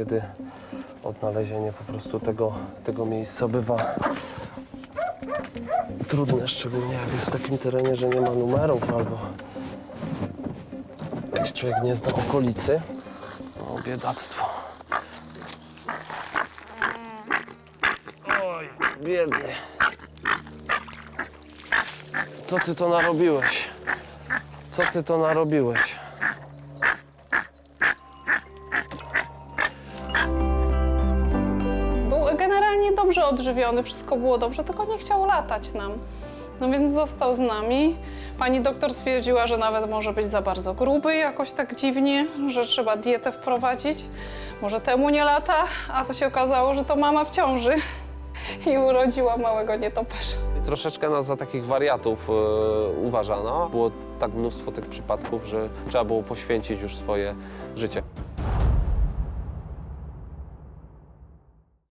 niekiedy odnalezienie po prostu tego, tego miejsca bywa trudne, szczególnie jak jest w takim terenie, że nie ma numerów albo jak człowiek nie zna okolicy. No, biedactwo. Oj, biedny. Co ty to narobiłeś? Co ty to narobiłeś? Dobrze odżywiony, wszystko było dobrze, tylko nie chciał latać nam. No więc został z nami. Pani doktor stwierdziła, że nawet może być za bardzo gruby, jakoś tak dziwnie, że trzeba dietę wprowadzić. Może temu nie lata, a to się okazało, że to mama w ciąży i urodziła małego nietoperza. Troszeczkę nas za takich wariatów e, uważano. Było tak mnóstwo tych przypadków, że trzeba było poświęcić już swoje życie.